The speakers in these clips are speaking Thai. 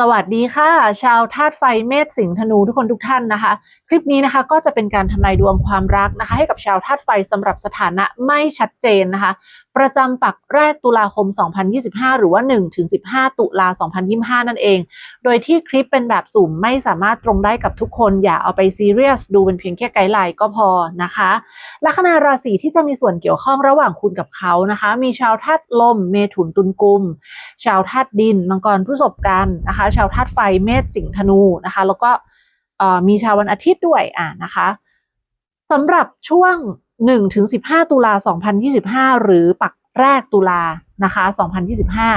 สวัสดีค่ะ ชาวธาตุไฟเมษสิงห์ธนูทุกคนทุกท่านนะคะ คลิปนี้นะคะก็จะเป็นการทำนายดวงความรักนะคะ ให้กับชาวธาตุไฟสำหรับสถานะไม่ชัดเจนนะคะ ประจำปักแรกตุลาคม 2025 หรือว่า 1-15 ตุลา 2025 นั่นเอง โดยที่คลิปเป็นแบบสุ่มไม่สามารถตรงได้กับทุกคน อย่าเอาไปซีเรียสดูเป็นเพียงแค่ไกด์ไลน์ก็พอนะคะลัคนาราศีที่จะมีส่วนเกี่ยวข้องระหว่างคุณกับเขานะคะ มีชาวธาตุลม เมถุนตุลกุม ชาวธาตุดิน มังกรพฤษภกันนะคะชาวธาตุไฟเมษสิงห์ธนูนะคะ แล้วก็มีชาววันอาทิตย์ด้วยอ่านะคะสำหรับช่วง1ถึง15 ตุลา 2025 หรือปักแรกตุลานะคะ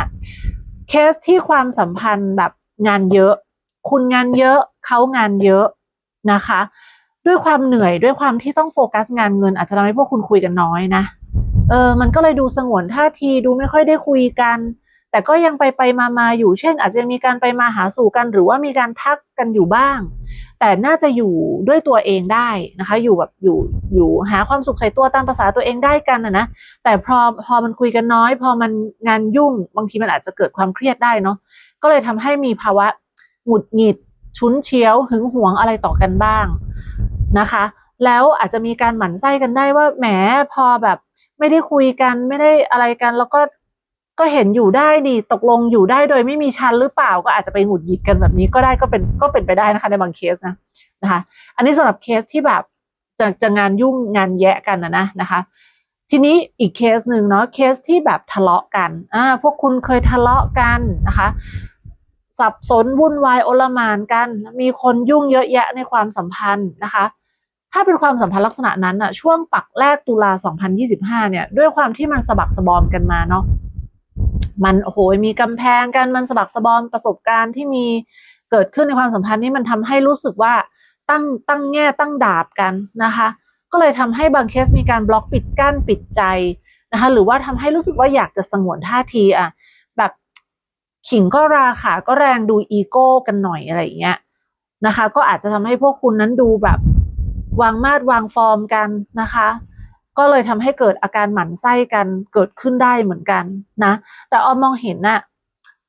2025 เคสที่ความสัมพันธ์แบบงานเยอะ คุณงานเยอะเขางานเยอะนะคะ ด้วยความเหนื่อยด้วยความที่ต้องโฟกัสงานเงิน อาจจะทำให้พวกคุณคุยกันน้อยนะ เออมันก็เลยดูสงวนท่าทีดูไม่ค่อยได้คุยกัน แต่ก็ยังไปไปมามาอยู่ เช่น อาจจะมีการไปมาหาสู่กัน หรือว่ามีการทักกันอยู่บ้าง แต่น่าจะอยู่ด้วยตัวเองได้นะคะ อยู่แบบอยู่อยู่หาความสุขใส่ตัวตามภาษาตัวเองได้กันนะนะแต่พอพอมันคุยกันน้อย พอมันงานยุ่ง บางทีมันอาจจะเกิดความเครียดได้เนาะก็เลยทำให้มีภาวะหงุดหงิด ชุนเชียวหึงหวงอะไรต่อกันบ้างนะคะ แล้วอาจจะมีการหมั่นไส้กันได้ว่าแหมพอแบบไม่ได้คุยกันไม่ได้อะไรกัน แล้วก็ ก็เห็นอยู่ได้ดีตกลงอยู่ได้โดยไม่มีชั้นหรือเปล่าก็อาจจะไปหงุดหงิดกันแบบนี้ก็ได้ก็เป็นก็เป็นไปได้นะคะ ในบางเคสนะนะคะ อันนี้สำหรับเคสที่แบบจะจะงานยุ่งงานแยะกันนะนะนะคะ ทีนี้อีกเคสหนึ่งเนาะเคสที่แบบทะเลาะกันอ่าพวกคุณเคยทะเลาะกันนะคะสับสนวุ่นวายโอลมานกัน มีคนยุ่งเยอะแยะในความสัมพันธ์นะคะ ถ้าเป็นความสัมพันธ์ลักษณะนั้นอะช่วงปักแรกตุลา 2025 เนี่ย ด้วยความที่มันสะบักสะบอมกันมาเนาะ มันโอ้โหมีกำแพงกันมันสะบักสะบอมประสบการณ์ที่มีเกิดขึ้นในความสัมพันธ์นี้มันทำให้รู้สึกว่าตั้งตั้งแง่ตั้งดาบกันนะคะ ก็เลยทำให้บางเคสมีการบล็อกปิดกั้นปิดใจนะคะหรือว่าทำให้รู้สึกว่าอยากจะสงวนท่าทีอะแบบขิงก็ราขาก็แรงดูอีโก้กันหน่อยอะไรอย่างเงี้ยนะคะ ก็อาจจะทำให้พวกคุณนั้นดูแบบวางมาดวางฟอร์มกันนะคะ ก็เลยทำให้เกิดอาการหมั่นไส้กันเกิดขึ้นได้เหมือนกันนะ แต่ออมมองเห็นนะ่ะ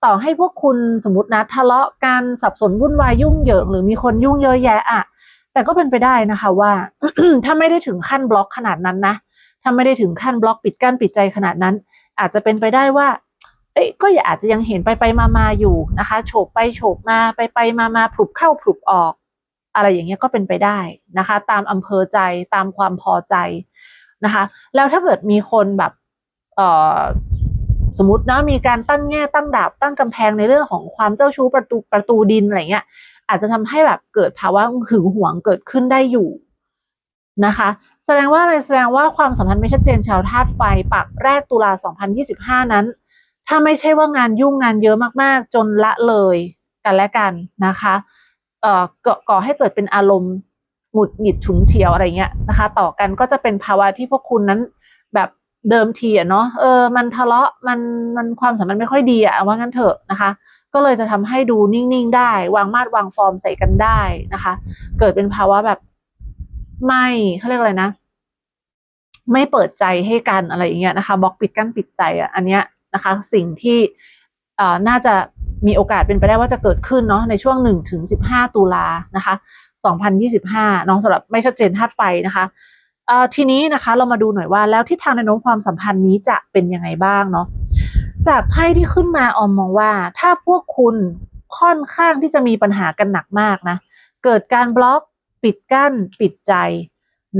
ต่อให้พวกคุณสมมตินะทะเลาะกันสับสนวุ่นวายยุ่งเหยิงหรือมีคนยุ่งเยอะแยะอะแต่ก็เป็นไปได้นะคะว่า ถ้าไม่ได้ถึงขั้นบล็อกขนาดนั้นนะถ้าไม่ได้ถึงขั้นบล็อกปิดกั้นปิดใจขนาดนั้น อาจจะเป็นไปได้ว่าเอ้ยก็อาจจะยังเห็นไปไปมามาอยู่นะคะโฉบไปโฉบมาไปไปมามาผลุบเข้าผลุบออก อะไรอย่างเงี้ยก็เป็นไปได้นะคะ ตามอำเภอใจตามความพอใจ นะคะ แล้วถ้าเกิดมีคนแบบเอ่อสมมตินะมีการตั้งแง่ตั้งดาบตั้งกำแพงในเรื่องของความเจ้าชู้ประตูประตูดินอะไรเงี้ย อาจจะทำให้แบบเกิดภาวะหึงหวงเกิดขึ้นได้อยู่นะคะ แสดงว่าอะไรแสดงว่าความสัมพันธ์ไม่ชัดเจนชาวธาตุไฟปักแรกตุลา 2025 นั้น ถ้าไม่ใช่ว่างานยุ่งงานเยอะมากๆ จนละเลยกันและกันนะคะเอ่อก่อให้เกิดเป็นอารมณ์ หงุดหงิดฉุนเฉียวอะไรเงี้ยนะคะ ต่อกันก็จะเป็นภาวะที่พวกคุณนั้นแบบเดิมทีอะเนาะเออ มันทะเลาะมันมันความสัมพันธ์ไม่ค่อยดีอะว่างั้นเถอะนะคะ ก็เลยจะทำให้ดูนิ่งๆได้ วางมาดวางฟอร์มใส่กันได้นะคะ เกิดเป็นภาวะแบบไม่เขาเรียกอะไรนะ ไม่เปิดใจให้กันอะไรอย่างเงี้ยนะคะบล็อกปิดกั้นปิดใจอะอันเนี้ยนะคะ สิ่งที่เอ่อน่าจะมีโอกาสเป็นไปได้ว่าจะเกิดขึ้นเนาะในช่วง1ถึง15 ตุลานะคะ 2025น้องสำหรับไม่ชัดเจนธาตุไฟนะคะทีนี้นะคะเรามาดูหน่อยว่าแล้วทิศทางในโน้มความสัมพันธ์นี้จะเป็นยังไงบ้างเนาะจากไพ่ที่ขึ้นมาออมมองว่า ถ้าพวกคุณค่อนข้างที่จะมีปัญหากันหนักมากนะเกิดการบล็อกปิดกั้นปิดใจ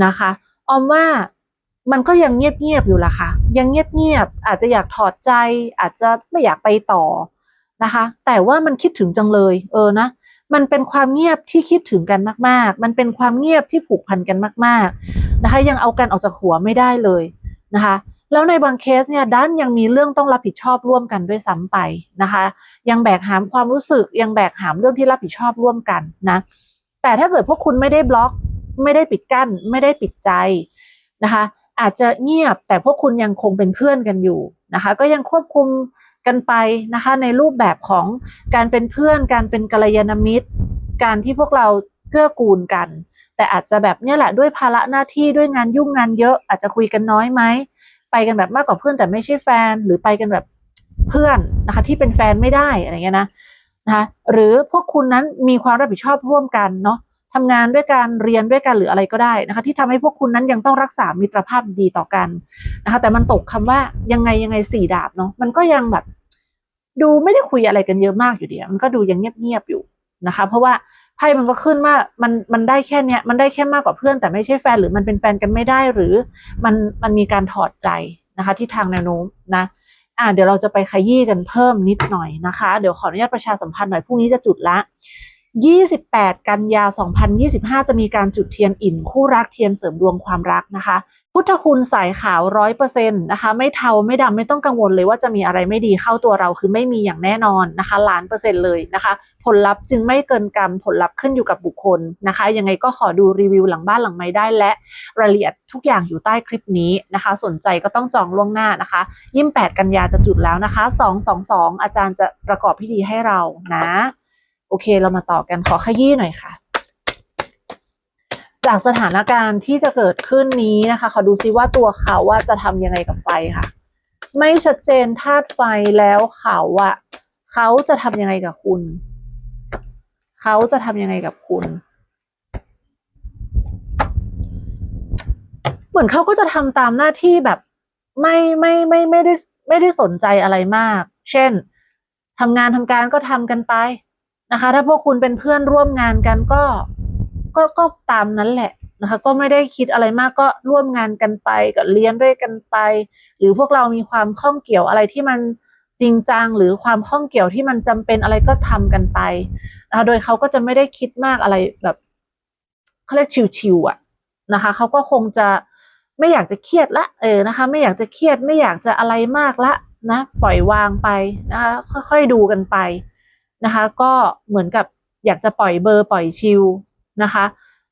นะคะออมว่ามันก็ยังเงียบๆอยู่ละค่ะ ยังเงียบๆอาจจะอยากถอดใจ อาจจะไม่อยากไปต่อนะคะ แต่ว่ามันคิดถึงจังเลย เออนะ มันเป็นความเงียบที่คิดถึงกันมาก ๆ มันเป็นความเงียบที่ผูกพันกันมาก ๆ นะคะ ยังเอากันออกจากหัวไม่ได้เลยนะคะ แล้วในบางเคสเนี่ยด้านยังมีเรื่องต้องรับผิดชอบร่วมกันด้วยซ้ำไปนะคะ ยังแบกหามความรู้สึก ยังแบกหามเรื่องที่รับผิดชอบร่วมกันนะ แต่ถ้าเกิดพวกคุณไม่ได้บล็อก ไม่ได้ปิดกั้น ไม่ได้ปิดใจนะคะ อาจจะเงียบแต่พวกคุณยังคงเป็นเพื่อนกันอยู่นะคะ ก็ยังควบคุม กันไปนะคะ ในรูปแบบของการเป็นเพื่อน การเป็นกัลยาณมิตร การที่พวกเราเกื้อกูลกัน แต่อาจจะแบบเนี้ยแหละด้วยภาระหน้าที่ด้วยงานยุ่งงานเยอะอาจจะคุยกันน้อยไหมไปกันแบบมากกว่าเพื่อนแต่ไม่ใช่แฟน หรือไปกันแบบเพื่อนนะคะ ที่เป็นแฟนไม่ได้อะไรเงี้ยนะนะคะหรือพวกคุณนั้นมีความรับผิดชอบร่วมกันเนาะทำงานด้วยกันเรียนด้วยกันหรืออะไรก็ได้นะคะ ที่ทำให้พวกคุณนั้นยังต้องรักษามิตรภาพดีต่อกันนะคะ แต่มันตกคำว่ายังไงยังไงสี่ดาบเนาะมันก็ยังแบบ ดูไม่ได้คุยอะไรกันเยอะมากอยู่ดีมันก็ดูยังเงียบๆอยู่นะคะ เพราะว่าไพ่มันก็ขึ้นว่ามันมันได้แค่เนี้ยมันได้แค่มากกว่าเพื่อนแต่ไม่ใช่แฟนหรือมันเป็นแฟนกันไม่ได้หรือมันมันมีการถอดใจนะคะ ที่ทางแนวโน้มนะอ่าเดี๋ยวเราจะไปขยี้กันเพิ่มนิดหน่อยนะคะ เดี๋ยวขออนุญาตประชาสัมพันธ์หน่อยพรุ่งนี้จะจุดละ 28 กันยา 2025 จะมีการจุดเทียนอิ่น คู่รักเทียนเสริมดวงความรักนะคะ พุทธคุณสายขาวร้อยเปอร์เซ็นต์นะคะ ไม่เทาไม่ดำไม่ต้องกังวลเลยว่าจะมีอะไรไม่ดีเข้าตัวเราคือไม่มีอย่างแน่นอนนะคะล้านเปอร์เซ็นต์เลยนะคะ ผลลัพธ์จึงไม่เกินกรรมผลลัพธ์ขึ้นอยู่กับบุคคลนะคะ ยังไงก็ขอดูรีวิวหลังบ้านหลังไม้ได้และรายละเอียดทุกอย่างอยู่ใต้คลิปนี้นะคะ สนใจก็ต้องจองล่วงหน้านะคะยิ่ม8กันยาจะจุดแล้วนะคะ222อาจารย์จะประกอบพิธีให้เรานะ โอเค เรามาต่อกันขอขยี้หน่อยค่ะ จากสถานการณ์ที่จะเกิดขึ้นนี้นะคะขอดูซิว่าตัวเขาว่าจะทำยังไงกับไฟค่ะ ไม่ชัดเจนธาตุไฟแล้วเขาอะเขาจะทำยังไงกับคุณ เขาจะทำยังไงกับคุณ เหมือนเขาก็จะทำตามหน้าที่แบบไม่ไม่ไม่ไม่ได้ไม่ได้สนใจอะไรมาก เช่นทำงานทำการก็ทำกันไป นะคะ ถ้าพวกคุณเป็นเพื่อนร่วมงานกันก็ก็ก็ตามนั้นแหละนะคะ ก็ไม่ได้คิดอะไรมากก็ร่วมงานกันไปก็เรียนด้วยกันไป หรือพวกเรามีความข้องเกี่ยวอะไรที่มันจริงจังหรือความข้องเกี่ยวที่มันจำเป็นอะไรก็ทำกันไปนะคะโดยเขาก็จะไม่ได้คิดมากอะไรแบบเขาเรียกชิวๆอะนะคะเขาก็คงจะไม่อยากจะเครียดละเออนะคะ ไม่อยากจะเครียดไม่อยากจะอะไรมากละนะ ปล่อยวางไปนะคะค่อยๆดูกันไป นะคะ ก็เหมือนกับอยากจะปล่อยเบอร์ปล่อยชิลนะคะ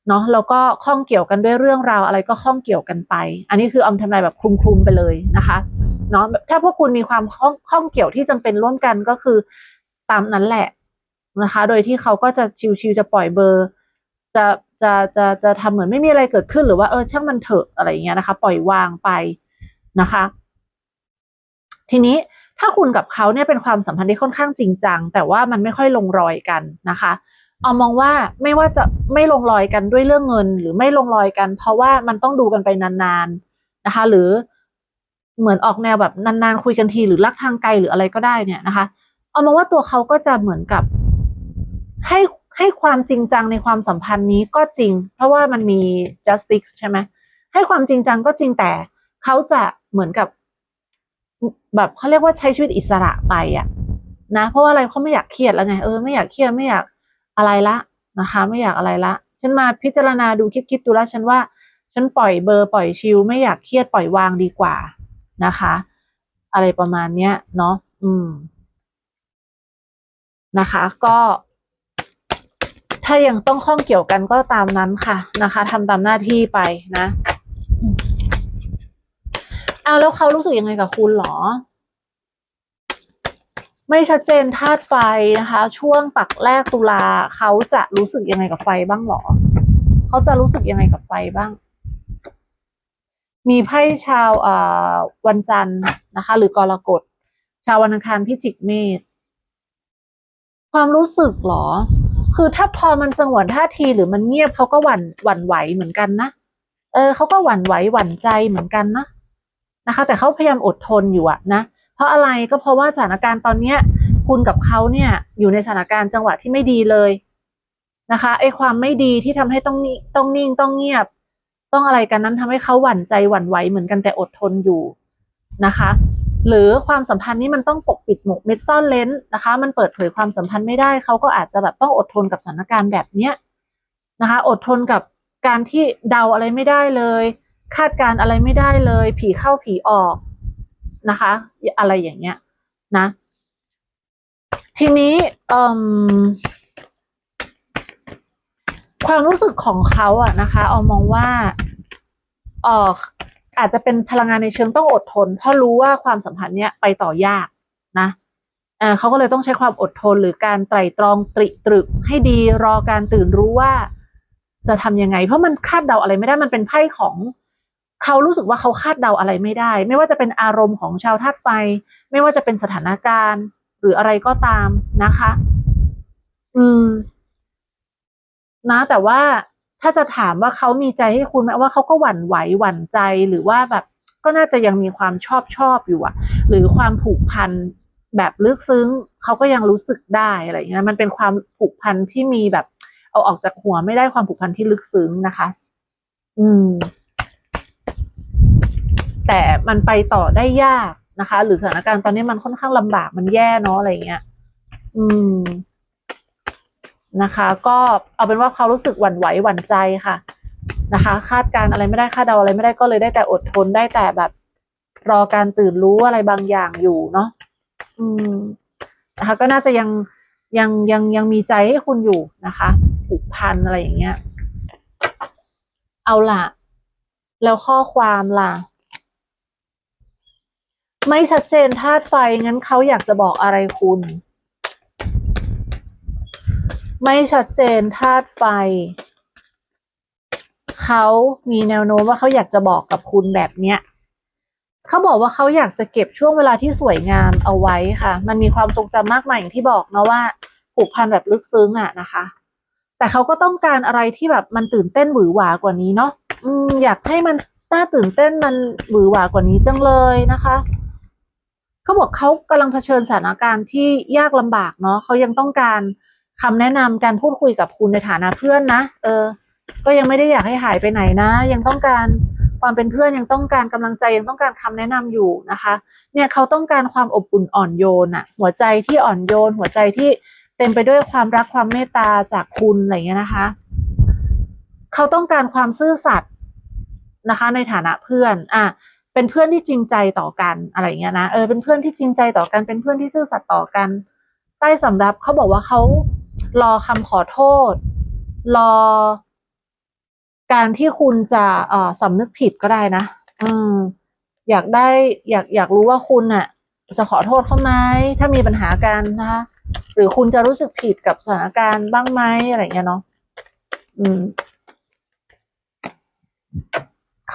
เนาะแล้วก็ข้องเกี่ยวกันด้วยเรื่องราวอะไรก็ข้องเกี่ยวกันไป อันนี้คืออมทำนายแบบคลุมๆไปเลยนะคะเนาะถ้าพวกคุณมีความข้องข้องเกี่ยวที่จำเป็นร่วมกันก็คือตามนั้นแหละนะคะ โดยที่เขาก็จะชิวๆจะปล่อยเบอร์ จะจะจะจะทำเหมือนไม่มีอะไรเกิดขึ้นหรือว่าเออช่างมันเถอะอะไรอย่างเงี้ยนะคะ ปล่อยวางไปนะคะ ทีนี้ ถ้าคุณกับเขาเนี่ยเป็นความสัมพันธ์ที่ค่อนข้างจริงจัง แต่ว่ามันไม่ค่อยลงรอยกันนะคะเอามองว่าไม่ว่าจะไม่ลงรอยกันด้วยเรื่องเงิน หรือไม่ลงรอยกัน เพราะว่ามันต้องดูกันไปนานๆนะคะ หรือเหมือนออกแนวแบบนานๆคุยกันทีหรือรักทางไกลหรืออะไรก็ได้เนี่ยนะคะ เอามองว่าตัวเขาก็จะเหมือนกับ ให้ให้ความจริงจังในความสัมพันธ์นี้ก็จริง เพราะว่ามันมี justice ใช่ไหมให้ความจริงจังก็จริงแต่เขาจะเหมือนกับ แบบเขาเรียกว่าใช้ชีวิตอิสระไปอะนะ เพราะว่าอะไรเขาไม่อยากเครียดแล้วไงเออไม่อยากเครียดไม่อยากอะไรละนะคะ ไม่อยากอะไรละ ฉันมาพิจารณาดูคิดคิดดูแล้วฉันว่า ฉันปล่อยเบอร์ปล่อยชิลไม่อยากเครียดปล่อยวางดีกว่านะคะ อะไรประมาณเนี้ยเนาะอืมนะคะ ก็ ถ้ายังต้องข้องเกี่ยวกันก็ตามนั้นค่ะนะคะทำตามหน้าที่ไปนะ อ้าวแล้วเขารู้สึกยังไงกับคุณหรอ ไม่ชัดเจนธาตุไฟนะคะ ช่วงปักแรกตุลาเขาจะรู้สึกยังไงกับไฟบ้างหรอ เขาจะรู้สึกยังไงกับไฟบ้าง มีไพ่ชาววันจันทร์นะคะ หรือกรกฎชาววันอังคารพิจิกเมษความรู้สึกหรอ คือถ้าพอมันสงวนท่าทีหรือมันเงียบเขาก็หวั่นหวั่นไหวเหมือนกันนะ เออเขาก็หวั่นไหวหวั่นใจเหมือนกันนะ นะคะ แต่เขาพยายามอดทนอยู่อะนะเพราะอะไรก็เพราะว่าสถานการณ์ตอนเนี้ย คุณกับเขาเนี่ยอยู่ในสถานการณ์จังหวะที่ไม่ดีเลยนะคะไอ้ความไม่ดีที่ทำให้ต้องต้องนิ่งต้องเงียบ ต้องอะไรกันนั้นทำให้เขาหวั่นใจหวั่นไหวเหมือนกันแต่อดทนอยู่นะคะ หรือความสัมพันธ์นี้มันต้องปกปิดหมกเม็ดซ่อนเลนนะคะ มันเปิดเผยความสัมพันธ์ไม่ได้เขาก็อาจจะแบบต้องอดทนกับสถานการณ์แบบเนี้ยนะคะ อดทนกับการที่เดาอะไรไม่ได้เลย คาดการอะไรไม่ได้เลย ผีเข้าผีออกนะคะ อะไรอย่างเงี้ย นะ ทีนี้ความรู้สึกของเขาอะนะคะเอามองว่าเอออาจจะเป็นพลังงานในเชิงต้องอดทน เพราะรู้ว่าความสัมพันธ์เนี้ยไปต่อยากนะเขาก็เลยต้องใช้ความอดทนหรือการไตร่ตรองตริตรึกให้ดีรอการตื่นรู้ว่าจะทำยังไง เพราะมันคาดเดาอะไรไม่ได้มันเป็นไพ่ของ เขารู้สึกว่าเขาคาดเดาอะไรไม่ได้ ไม่ว่าจะเป็นอารมณ์ของชาวธาตุไฟ ไม่ว่าจะเป็นสถานการณ์ หรืออะไรก็ตามนะคะ อืม นะ แต่ว่าถ้าจะถามว่าเขามีใจให้คุณไหมว่าเขาก็หวั่นไหวหวั่นใจหรือว่าแบบ ก็น่าจะยังมีความชอบชอบอยู่อะหรือความผูกพันแบบลึกซึ้งเขาก็ยังรู้สึกได้อะไรอย่างเงี้ยมันเป็นความผูกพันที่มีแบบ เอาออกจากหัวไม่ได้ความผูกพันที่ลึกซึ้งนะคะ อืม แต่มันไปต่อได้ยากนะคะ หรือสถานการณ์ตอนนี้มันค่อนข้างลำบากมันแย่เนาะอะไรเงี้ย อืมนะคะ ก็เอาเป็นว่าเขารู้สึกหวั่นไหวหวั่นใจค่ะนะคะ คาดการอะไรไม่ได้คาดเดาอะไรไม่ได้ก็เลยได้แต่อดทนได้แต่แบบ รอการตื่นรู้อะไรบางอย่างอยู่เนาะอืมนะคะ ก็น่าจะยังยังยังยังมีใจให้คุณอยู่นะคะผูกพันอะไรอย่างเงี้ย เอาล่ะ แล้วข้อความล่ะ ไม่ชัดเจนธาตุไฟงั้นเขาอยากจะบอกอะไรคุณ ไม่ชัดเจนธาตุไฟ เขามีแนวโน้มว่าเขาอยากจะบอกกับคุณแบบเนี้ยเขาบอกว่าเขาอยากจะเก็บช่วงเวลาที่สวยงามเอาไว้ค่ะ มันมีความทรงจำมากมายอย่างที่บอกเนาะว่าผูกพันแบบลึกซึ้งอะนะคะ แต่เขาก็ต้องการอะไรที่แบบมันตื่นเต้นหวือหวากว่านี้เนาะออยากให้มันน่าตื่นเต้นมันหวือหวากว่านี้จังเลยนะคะ เขาบอกเขากำลังเผชิญสถานการณ์ที่ยากลำบากเนาะเขายังต้องการคำแนะนำการพูดคุยกับคุณในฐานะเพื่อนนะ เออ ก็ยังไม่ได้อยากให้หายไปไหนนะ ยังต้องการความเป็นเพื่อนยังต้องการกำลังใจยังต้องการคำแนะนำอยู่นะคะ เนี่ยเขาต้องการความอบอุ่นอ่อนโยนอะหัวใจที่อ่อนโยน หัวใจที่เต็มไปด้วยความรักความเมตตาจากคุณอะไรเงี้ยนะคะ เขาต้องการความซื่อสัตย์นะคะ ในฐานะเพื่อน อะ เป็นเพื่อนที่จริงใจต่อกันอะไรเงี้ยนะเออเป็นเพื่อนที่จริงใจต่อกัน เป็นเพื่อนที่ซื่อสัตย์ต่อกัน ใต้สำรับเขาบอกว่าเขารอคำขอโทษ รอ การที่คุณจะเอ่อสำนึกผิดก็ได้นะอืมอยากได้ อยากอยากรู้ว่าคุณน่ะ จะขอโทษเขาไหมถ้ามีปัญหากันนะคะหรือคุณจะรู้สึกผิดกับสถานการณ์บ้างไหมอะไรเงี้ยเนาะอืม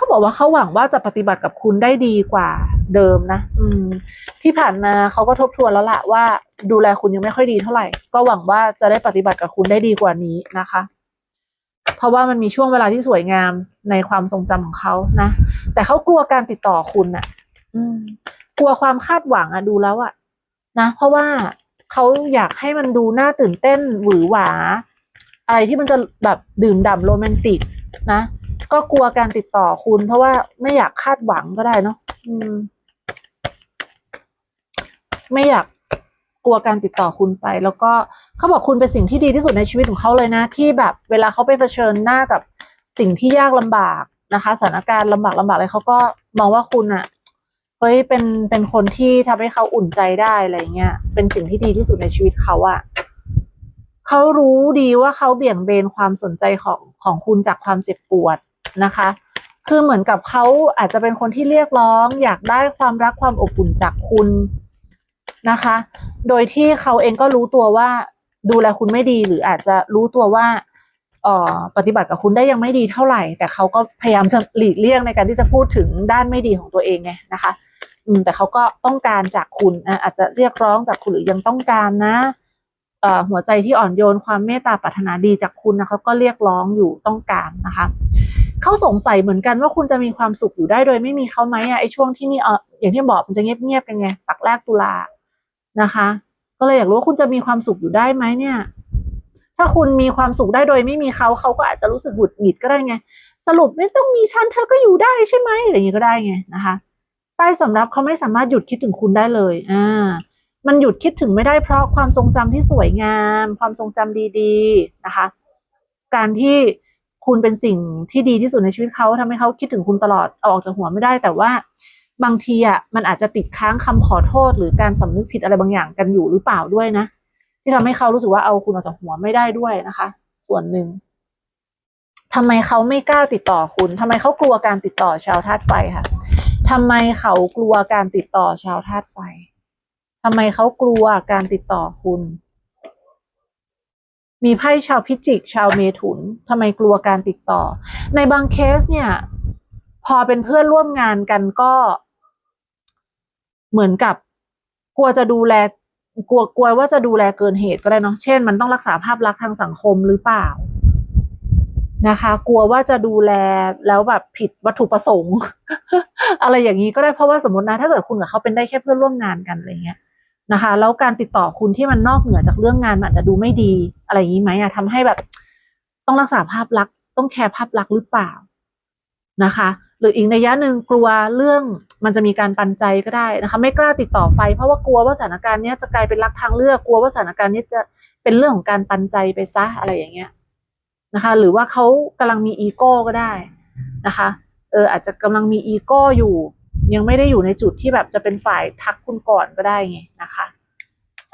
เขาบอกว่าเขาหวังว่าจะปฏิบัติกับคุณได้ดีกว่าเดิมนะ อืม ที่ผ่านมาเขาก็ทบทวนแล้วล่ะว่า ดูแลคุณยังไม่ค่อยดีเท่าไหร่ ก็หวังว่าจะได้ปฏิบัติกับคุณได้ดีกว่านี้นะคะ เพราะว่ามันมีช่วงเวลาที่สวยงามในความทรงจำของเขานะ แต่เขากลัวการติดต่อคุณน่ะ อืม กลัวความคาดหวังอะดูแล้วอะนะ เพราะว่าเขาอยากให้มันดูน่าตื่นเต้นหวือหวา อะไรที่มันจะแบบดื่มด่ำโรแมนติกนะ ก็กลัวการติดต่อคุณ เพราะว่าไม่อยากคาดหวังก็ได้เนาะอืม ไม่อยากกลัวการติดต่อคุณไป แล้วก็เขาบอกคุณเป็นสิ่งที่ดีที่สุดในชีวิตของเขาเลยนะ ที่แบบเวลาเขาไปเผชิญหน้ากับสิ่งที่ยากลำบากนะคะสถานการณ์ลำบากลำบากอะไรเขาก็มองว่าคุณอะเฮ้ยเป็นเป็นคนที่ทำให้เขาอุ่นใจได้อะไรเงี้ยเป็นสิ่งที่ดีที่สุดในชีวิตเขาอะเขารู้ดีว่าเขาเบี่ยงเบนความสนใจของของคุณจากความเจ็บปวด นะคะ คือเหมือนกับเขาอาจจะเป็นคนที่เรียกร้อง อยากได้ความรักความอบอุ่นจากคุณนะคะ โดยที่เขาเองก็รู้ตัวว่าดูแลคุณไม่ดีหรืออาจจะรู้ตัวว่าออปฏิบัติกับคุณได้ยังไม่ดีเท่าไหร่ แต่เขาก็พยายามจะหลีกเลี่ยงในการที่จะพูดถึงด้านไม่ดีของตัวเองไงนะคะ อืมแต่เขาก็ต้องการจากคุณอาจจะเรียกร้องจากคุณหรือยังต้องการนะเอ่อหัวใจที่อ่อนโยนความเมตตาปรารถนาดีจากคุณนะเขาก็เรียกร้องอยู่ต้องการนะคะ เขาสงสัยเหมือนกันว่าคุณจะมีความสุขอยู่ได้โดยไม่มีเขาไหมอะไอช่วงที่นี่เอออย่างที่บอกมันจะเงียบๆกันไงปักแรกตุลานะคะ ก็เลยอยากรู้ว่าคุณจะมีความสุขอยู่ได้ไหมเนี่ย ถ้าคุณมีความสุขได้โดยไม่มีเขาเขาก็อาจจะรู้สึกหงุดหงิดก็ได้ไง สรุปไม่ต้องมีฉันเธอก็อยู่ได้ใช่ไหมอะไรอย่างนี้ก็ได้ไงนะคะใต้สำรับเขาไม่สามารถหยุดคิดถึงคุณได้เลยอ่ามันหยุดคิดถึงไม่ได้เพราะความทรงจำที่สวยงาม ความทรงจำดี ๆนะคะ การที่ คุณเป็นสิ่งที่ดีที่สุดในชีวิตเขาทำให้เขาคิดถึงคุณตลอดเอาออกจากหัวไม่ได้ แต่ว่าบางทีอะมันอาจจะติดค้างคำขอโทษ หรือการสำนึกผิดอะไรบางอย่างกันอยู่หรือเปล่าด้วยนะ ที่ทำให้เขารู้สึกว่าเอาคุณออกจากหัวไม่ได้ด้วยนะคะ ส่วนหนึ่งทำไมเขาไม่กล้าติดต่อคุณทำไมเขากลัวการติดต่อชาวธาตุไฟค่ะทำไมเขากลัวการติดต่อชาวธาตุไฟทำไมเขากลัวการติดต่อคุณ มีไพ่ชาวพิจิก ชาวเมถุนทำไมกลัวการติดต่อ ในบางเคสเนี่ย พอเป็นเพื่อนร่วมงานกันก็ เหมือนกับ กลัวจะดูแล กลัวกลัวว่าจะดูแลเกินเหตุก็ได้เนาะเช่น มันต้องรักษาภาพลักษณ์ทางสังคมหรือเปล่านะคะ กลัวว่าจะดูแลแล้วแบบผิดวัตถุประสงค์ อะไรอย่างนี้ก็ได้เพราะว่าสมมตินะ ถ้าเกิดคุณกับเขาเป็นได้แค่เพื่อนร่วมงานกันอะไรเงี้ย นะคะ แล้วการติดต่อคุณที่มันนอกเหนือจากเรื่องงานอาจจะดูไม่ดีอะไรอย่างนี้ไหมอะทำให้แบบ ต้องรักษาภาพลักษณ์ต้องแคร์ภาพลักษณ์หรือเปล่านะคะ หรืออีกในยะหนึ่งกลัวเรื่องมันจะมีการปันใจก็ได้นะคะ ไม่กล้าติดต่อไฟเพราะว่ากลัวว่าสถานการณ์นี้จะกลายเป็นรักทางเลือกกลัวว่าสถานการณ์นี้จะเป็นเรื่องของการปันใจไปซะอะไรอย่างเงี้ยนะคะ หรือว่าเขากำลังมีอีโก้ก็ได้นะคะ เอออาจจะกำลังมีอีโก้อยู่ ยังไม่ได้อยู่ในจุดที่แบบจะเป็นฝ่ายทักคุณก่อนก็ได้ไงนะคะ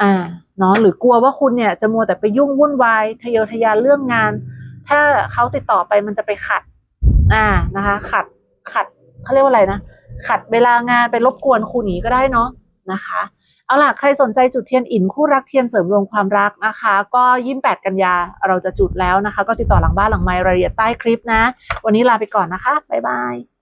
อ่าเนาะหรือกลัวว่าคุณเนี่ยจะมัวแต่ไปยุ่งวุ่นวายทะเยอทะยานเรื่องงาน ถ้าเขาติดต่อไปมันจะไปขัด อ่านะคะ ขัดขัดเขาเรียกว่าอะไรนะขัดเวลางานไปรบกวนคุณหนีก็ได้เนาะนะคะเอาล่ะใครสนใจจุดเทียนอินคู่รักเทียนเสริมดวงความรักนะคะ ก็ยี่แปดกันยาเราจะจุดแล้วนะคะ ก็ติดต่อหลังบ้านหลังไมค์รายละเอียดใต้คลิปนะ วันนี้ลาไปก่อนนะคะ บ๊ายบาย